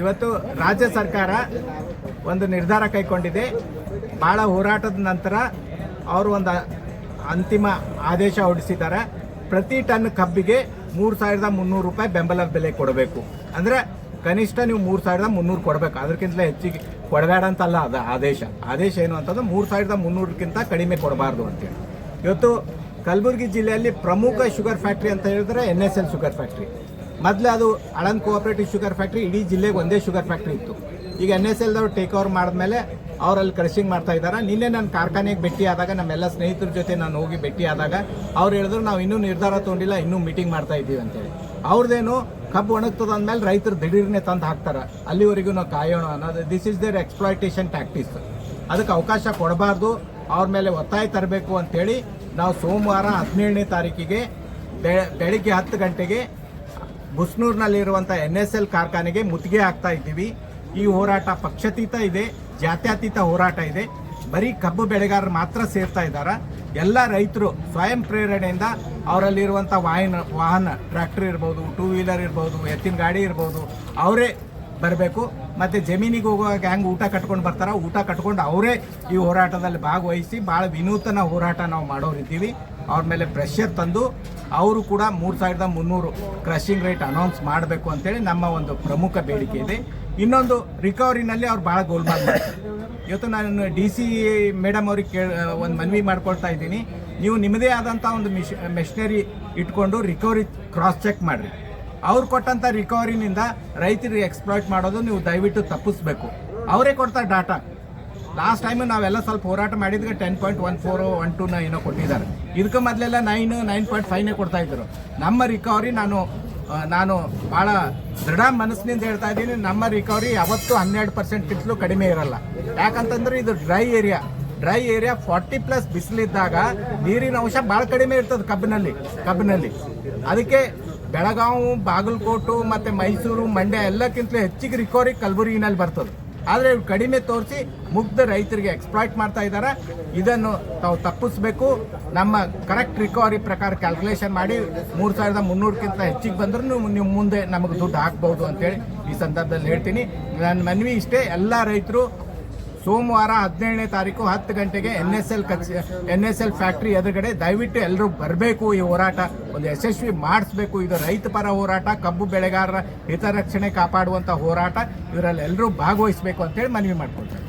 ಇವತ್ತು ರಾಜ್ಯ ಸರ್ಕಾರ ಒಂದು ನಿರ್ಧಾರ ಕೈಗೊಂಡಿದೆ. ಭಾಳ ಹೋರಾಟದ ನಂತರ ಅವರು ಒಂದು ಅಂತಿಮ ಆದೇಶ ಹೊರಡಿಸಿದ್ದಾರೆ. ಪ್ರತಿ ಟನ್ ಕಬ್ಬಿಗೆ ಮೂರು ಸಾವಿರದ ಮುನ್ನೂರು ರೂಪಾಯಿ ಬೆಂಬಲ ಬೆಲೆ ಕೊಡಬೇಕು. ಅಂದರೆ ಕನಿಷ್ಠ ನೀವು ಮೂರು ಸಾವಿರದ ಮುನ್ನೂರು ಕೊಡಬೇಕು. ಅದಕ್ಕಿಂತ ಹೆಚ್ಚಿಗೆ ಕೊಡಬೇಡ ಅಂತಲ್ಲ ಅದು ಆದೇಶ. ಆದೇಶ ಏನು ಅಂತಂದ್ರೆ ಮೂರು ಸಾವಿರದ ಮುನ್ನೂರಕ್ಕಿಂತ ಕಡಿಮೆ ಕೊಡಬಾರ್ದು ಅಂತೇಳಿ. ಇವತ್ತು ಕಲಬುರಗಿ ಜಿಲ್ಲೆಯಲ್ಲಿ ಪ್ರಮುಖ ಶುಗರ್ ಫ್ಯಾಕ್ಟ್ರಿ ಅಂತ ಹೇಳಿದ್ರೆ N S L sugar factory. ಮೊದಲು ಅದು ಅಳನ್ ಕೋಆಪರೇಟಿವ್ ಶುಗರ್ ಫ್ಯಾಕ್ಟ್ರಿ ಇಡೀ ಜಿಲ್ಲೆಗೆ ಒಂದೇ ಶುಗರ್ ಫ್ಯಾಕ್ಟ್ರಿ ಇತ್ತು. ಈಗ ಎನ್ ಎಸ್ ಎಲ್ದವ್ರು ಟೇಕ್ ಓವರ್ ಮಾಡಿದ್ಮೇಲೆ ಅವರಲ್ಲಿ ಕ್ರಷಿಂಗ್ ಮಾಡ್ತಾ ಇದ್ದಾರೆ ನಿನ್ನೆ ನಾನು ಕಾರ್ಖಾನೆಗೆ ಭೇಟಿ ಆದಾಗ, ನಮ್ಮೆಲ್ಲ ಸ್ನೇಹಿತರ ಜೊತೆ ನಾನು ಹೋಗಿ ಭೇಟಿ ಆದಾಗ, ಅವ್ರು ಹೇಳಿದ್ರು, ನಾವು ಇನ್ನೂ ನಿರ್ಧಾರ ತೊಗೊಂಡಿಲ್ಲ, ಇನ್ನೂ ಮೀಟಿಂಗ್ ಮಾಡ್ತಾ ಇದ್ದೀವಿ ಅಂತೇಳಿ. ಅವ್ರದ್ದೇನು ಕಬ್ಬು ಒಣಗ್ತದ ಅಂದಮೇಲೆ ರೈತರು ದಿಢೀರ್ನೆ ತಂದು ಹಾಕ್ತಾರೆ. ಅಲ್ಲಿವರೆಗೂ ನಾವು ಕಾಯೋಣ ಅನ್ನೋದು. This is their exploitation tactics ಅದಕ್ಕೆ ಅವಕಾಶ ಕೊಡಬಾರ್ದು. ಅವ್ರ ಮೇಲೆ ಒತ್ತಾಯ ತರಬೇಕು ಅಂತೇಳಿ ನಾವು ಸೋಮವಾರ ಹದಿನೇಳನೇ ತಾರೀಕಿಗೆ ಬೆಳಗ್ಗೆ ಬೆಳಿಗ್ಗೆ ಹತ್ತು ಗಂಟೆಗೆ ಬುಸ್ನೂರ್ನಲ್ಲಿರುವಂಥ ಎನ್ ಎಸ್ ಎಲ್ ಕಾರ್ಖಾನೆಗೆ ಮುತ್ತಿಗೆ ಹಾಕ್ತಾ ಇದ್ದೀವಿ. ಈ ಹೋರಾಟ ಪಕ್ಷಾತೀತ ಇದೆ, ಜಾತ್ಯತೀತ ಹೋರಾಟ ಇದೆ. ಬರೀ ಕಬ್ಬು ಬೆಳೆಗಾರರು ಮಾತ್ರ ಸೇರ್ತಾ ಇದ್ದಾರೆ? ಎಲ್ಲ ರೈತರು ಸ್ವಯಂ ಪ್ರೇರಣೆಯಿಂದ ಅವರಲ್ಲಿರುವಂಥ ವಾಹನ ವಾಹನ, ಟ್ರ್ಯಾಕ್ಟರ್ ಇರ್ಬೋದು, ಟೂ ವೀಲರ್ ಇರ್ಬೋದು, ಎತ್ತಿನ ಗಾಡಿ ಇರ್ಬೋದು, ಅವರೇ ಬರಬೇಕು. ಮತ್ತು ಜಮೀನಿಗೆ ಹೋಗುವಾಗ ಹೆಂಗೆ ಊಟ ಕಟ್ಕೊಂಡು ಬರ್ತಾರ? ಊಟ ಕಟ್ಕೊಂಡು ಅವರೇ ಈ ಹೋರಾಟದಲ್ಲಿ ಭಾಗವಹಿಸಿ ಭಾಳ ವಿನೂತನ ಹೋರಾಟ ನಾವು ಮಾಡೋರಿದ್ದೀವಿ. ಅವ್ರ ಮೇಲೆ ಪ್ರೆಷರ್ ತಂದು ಅವರು ಕೂಡ ಮೂರು ಸಾವಿರದ ಮುನ್ನೂರು ಕ್ರಷಿಂಗ್ ರೇಟ್ ಅನೌನ್ಸ್ ಮಾಡಬೇಕು ಅಂತೇಳಿ ನಮ್ಮ ಒಂದು ಪ್ರಮುಖ ಬೇಡಿಕೆ ಇದೆ. ಇನ್ನೊಂದು ರಿಕವರಿನಲ್ಲಿ ಅವ್ರು ಭಾಳ ಗೋಲ್ ಮಾಡ್ತಾರೆ. ಇವತ್ತು ನಾನು ಡಿ ಸಿ ಮೇಡಮ್ ಅವ್ರಿಗೆ ಕೇಳ ಒಂದು ಮನವಿ ಮಾಡ್ಕೊಳ್ತಾ ಇದ್ದೀನಿ. ನೀವು ನಿಮ್ಮದೇ ಆದಂಥ ಒಂದು ಮಿಷ್ ಮೆಷಿನರಿ ಇಟ್ಕೊಂಡು ರಿಕವರಿ ಕ್ರಾಸ್ ಚೆಕ್ ಮಾಡಿರಿ. ಅವ್ರು ಕೊಟ್ಟಂಥ ರಿಕವರಿನಿಂದ ರೈತರಿಗೆ ಎಕ್ಸ್ಪ್ಲಾಯ್ಟ್ ಮಾಡೋದು ನೀವು ದಯವಿಟ್ಟು ತಪ್ಪಿಸ್ಬೇಕು. ಅವರೇ ಕೊಡ್ತಾರೆ ಡಾಟಾ ಲಾಸ್ಟ್ ಟೈಮು ನಾವೆಲ್ಲ ಸ್ವಲ್ಪ ಹೋರಾಟ ಮಾಡಿದಾಗ ten point one four one ಟೂನ ಏನೋ ಕೊಟ್ಟಿದ್ದಾರೆ. ಇದಕ್ಕೆ ಮೊದಲೆಲ್ಲ ನೈನ್ ನೈನ್ ಪಾಯಿಂಟ್ ಫೈವ್ನೇ ಕೊಡ್ತಾ ಇದ್ರು. ನಮ್ಮ ರಿಕವರಿ ನಾನು ನಾನು ಭಾಳ ದೃಢ ಮನಸ್ಸಿನಿಂದ ಹೇಳ್ತಾ ಇದ್ದೀನಿ, ನಮ್ಮ ರಿಕವರಿ ಯಾವತ್ತೂ ಹನ್ನೆರಡು ಪರ್ಸೆಂಟ್ಗಿಂತಲೂ ಕಡಿಮೆ ಇರಲ್ಲ. ಯಾಕಂತಂದ್ರೆ ಇದು dry area dry area forty plus ಬಿಸಿಲಿದ್ದಾಗ ನೀರಿನ ಅಂಶ ಭಾಳ ಕಡಿಮೆ ಇರ್ತದೆ ಕಬ್ಬಿನಲ್ಲಿ ಕಬ್ಬಿನಲ್ಲಿ. ಅದಕ್ಕೆ ಬೆಳಗಾವಿ, ಬಾಗಲಕೋಟು ಮತ್ತು ಮೈಸೂರು, ಮಂಡ್ಯ ಎಲ್ಲಕ್ಕಿಂತಲೂ ಹೆಚ್ಚಿಗೆ ರಿಕವರಿ ಕಲಬುರಗಿನಲ್ಲಿ ಬರ್ತದೆ. ಆದರೆ ಇವ್ರು ಕಡಿಮೆ ತೋರಿಸಿ ಮುಗ್ಧ ರೈತರಿಗೆ ಎಕ್ಸ್ಪ್ಲಾಯ್ಟ್ ಮಾಡ್ತಾ ಇದ್ದಾರೆ ಇದನ್ನು ತಾವು ತಪ್ಪಿಸ್ಬೇಕು. ನಮ್ಮ ಕರೆಕ್ಟ್ ರಿಕವರಿ ಪ್ರಕಾರ ಕ್ಯಾಲ್ಕುಲೇಷನ್ ಮಾಡಿ ಮೂರು ಸಾವಿರದ ಮುನ್ನೂರಕ್ಕಿಂತ ಹೆಚ್ಚಿಗೆ ಬಂದ್ರೂ ನೀವು ಮುಂದೆ ನಮಗೆ ದುಡ್ಡು ಹಾಕ್ಬೋದು ಅಂತೇಳಿ ಈ ಸಂದರ್ಭದಲ್ಲಿ ಹೇಳ್ತೀನಿ. ನನ್ನ ಮನವಿ ಇಷ್ಟೇ, ಎಲ್ಲ ರೈತರು ಸೋಮವಾರ ಹದಿನೇಳನೇ ತಾರೀಕು ಹತ್ತು ಗಂಟೆಗೆ ಎನ್ ಎಸ್ ಎಲ್ ಕಚ್ ಎನ್ ಎಸ್ ಎಲ್ ಫ್ಯಾಕ್ಟ್ರಿ ಎದುರುಗಡೆ ದಯವಿಟ್ಟು ಎಲ್ಲರೂ ಬರಬೇಕು ಈ ಹೋರಾಟ. ಒಂದು ಯಶಸ್ವಿ ಮಾಡಿಸ್ಬೇಕು. ಇದು ರೈತ ಪರ ಹೋರಾಟ, ಕಬ್ಬು ಬೆಳೆಗಾರರ ಹಿತರಕ್ಷಣೆ ಕಾಪಾಡುವಂಥ ಹೋರಾಟ. ಇವರಲ್ಲಿ ಎಲ್ಲರೂ ಭಾಗವಹಿಸಬೇಕು ಅಂತೇಳಿ ಮನವಿ ಮಾಡ್ಕೊಳ್ತಾರೆ.